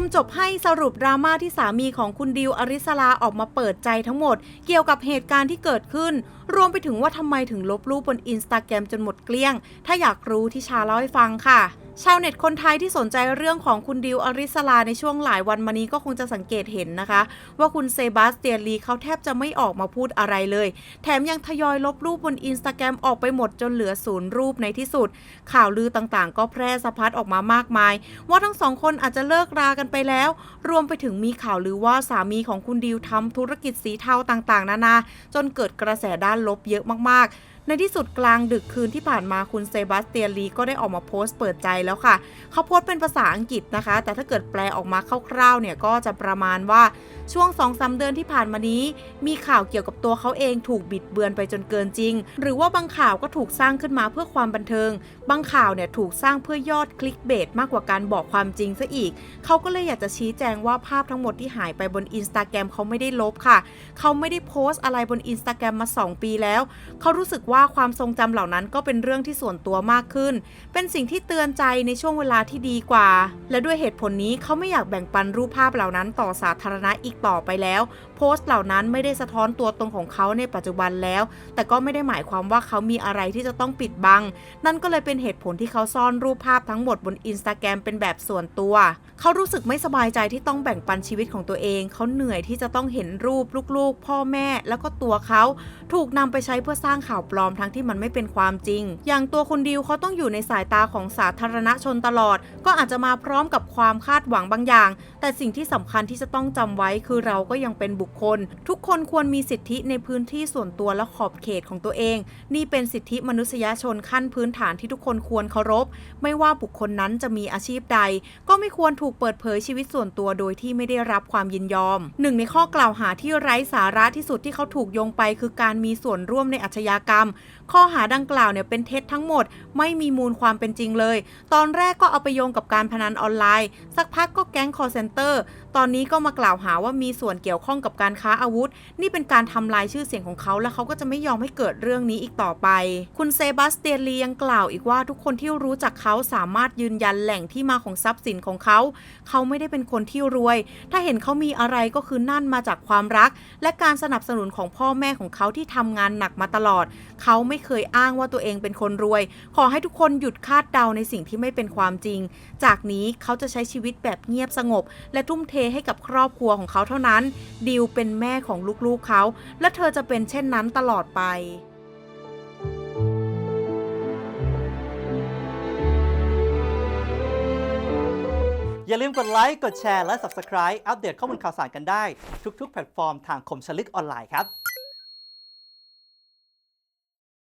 มจบให้สรุปดราม่าที่สามีของคุณดิวอริสลาออกมาเปิดใจทั้งหมด เกี่ยวกับเหตุการณ์ที่เกิดขึ้น รวมไปถึงว่าทำไมถึงลบรูปบนอินสตาแกรมจนหมดเกลี้ยง ถ้าอยากรู้ที่ชาเล่าให้ฟังค่ะ ชาวเน็ตคนไทยที่สนใจเรื่องของคุณดิวอริสลาในช่วงหลายวันมานี้ก็คงจะสังเกตเห็นนะคะ ว่าคุณเซบาสเตียนลีเขาแทบจะไม่ออกมาพูดอะไรเลย แถมยังทยอยลบรูปบนอินสตาแกรมออกไปหมดจนเหลือศูนย์รูปในที่สุด ข่าวลือต่างๆ ก็แพร่สะพัดออกมามากมาย ว่าทั้งสองคนอาจจะเลิกรากันไปแล้ว รวมไปถึงมีข่าวลือว่าสามีของคุณดิวทำธุรกิจสีเทาต่างๆ นานา จนเกิดกระแสด้านลบเยอะมากๆ ในที่สุดกลางดึกคืนที่ผ่านมาคุณเซบาสเตียนลีก็ได้ออกมาโพสต์เปิดใจแล้วค่ะ เขาโพสต์เป็นภาษาอังกฤษนะคะ แต่ถ้าเกิดแปลออกมาคร่าวๆเนี่ยก็จะประมาณว่าช่วง2อสเดือนที่ผ่านมานี้ มีข่าวเกี่ยวกับตัวเขาเองถูกบิดเบือนไปจนเกินจริง หรือว่าบางข่าวก็ถูกสร้างขึ้นมาเพื่อความบันเทิง บางข่าวเนี่ยถูกสร้างเพื่อยอดคลิกเบสมากกว่าการบอกความจริงซะอีก เขาก็เลยอยากจะชี้แจงว่าภาพทั้งหมดที่หายไปบนอินสตาแกรมเขาไม่ได้ลบค่ะ เขาไม่ได้โพสต์อะไรบนอินสตาแกรมมา 2 ปีแล้ว เขารู้สึกว่าว่าความทรงจำเหล่านั้นก็เป็นเรื่องที่ส่วนตัวมากขึ้น เป็นสิ่งที่เตือนใจในช่วงเวลาที่ดีกว่า และด้วยเหตุผลนี้เขาไม่อยากแบ่งปันรูปภาพเหล่านั้นต่อสาธารณะอีกต่อไปแล้ว โพสต์เหล่านั้นไม่ได้สะท้อนตัวตนของเขาในปัจจุบันแล้ว แต่ก็ไม่ได้หมายความว่าเขามีอะไรที่จะต้องปิดบัง นั่นก็เลยเป็นเหตุผลที่เขาซ่อนรูปภาพทั้งหมดบนอินสตาแกรมเป็นแบบส่วนตัว เขารู้สึกไม่สบายใจที่ต้องแบ่งปันชีวิตของตัวเอง เขาเหนื่อยที่จะต้องเห็นรูปลูกๆ พ่อแม่แล้วก็ตัวเขา ถูกนำไปใช้เพื่อสร้างข่าวปลอมทั้งที่มันไม่เป็นความจริง อย่างตัวคุณดิวเขาต้องอยู่ในสายตาของสาธารณชนตลอด ก็อาจจะมาพร้อมกับความคาดหวังบางอย่าง แต่สิ่งที่สำคัญที่จะต้องจำไว้คือเราก็ยังเป็นบุคคล ทุกคนควรมีสิทธิในพื้นที่ส่วนตัวและขอบเขตของตัวเอง นี่เป็นสิทธิมนุษยชนขั้นพื้นฐานที่ทุกคนควรเคารพ ไม่ว่าบุคคลนั้นจะมีอาชีพใด ก็ไม่ควรถูกเปิดเผยชีวิตส่วนตัวโดยที่ไม่ได้รับความยินยอม หนึ่งในข้อกล่าวหาที่ไร้สาระที่สุดที่เขาถูกโยงไป คือการมีส่วนร่วมในอาชญากรรมข้อหาดังกล่าวเนี่ยเป็นเท็จทั้งหมด ไม่มีมูลความเป็นจริงเลย ตอนแรกก็เอาไปโยงกับการพนันออนไลน์ สักพักก็แก๊งคอร์เซนเตอร์ ตอนนี้ก็มากล่าวหาว่ามีส่วนเกี่ยวข้องกับการค้าอาวุธ นี่เป็นการทำลายชื่อเสียงของเขาและเขาก็จะไม่ยอมให้เกิดเรื่องนี้อีกต่อไป คุณเซบาสเตียนลียังกล่าวอีกว่าทุกคนที่รู้จักเขาสามารถยืนยันแหล่งที่มาของทรัพย์สินของเขา เขาไม่ได้เป็นคนที่รวย ถ้าเห็นเขามีอะไรก็คือนั่นมาจากความรัก และการสนับสนุนของพ่อแม่ของเขาที่ทำงานหนักมาตลอดเขาไม่เคยอ้างว่าตัวเองเป็นคนรวย ขอให้ทุกคนหยุดคาดเดาในสิ่งที่ไม่เป็นความจริง จากนี้เขาจะใช้ชีวิตแบบเงียบสงบ และทุ่มเทให้กับครอบครัวของเขาเท่านั้น ดิวเป็นแม่ของลูกๆเขา และเธอจะเป็นเช่นนั้นตลอดไปอย่าลืมกดไลค์ กดแชร์ และ Subscribe อัปเดตข้อมูลข่าวสารกันได้ ทุกๆ แพลตฟอร์มทางคมชลึกออนไลน์ครับ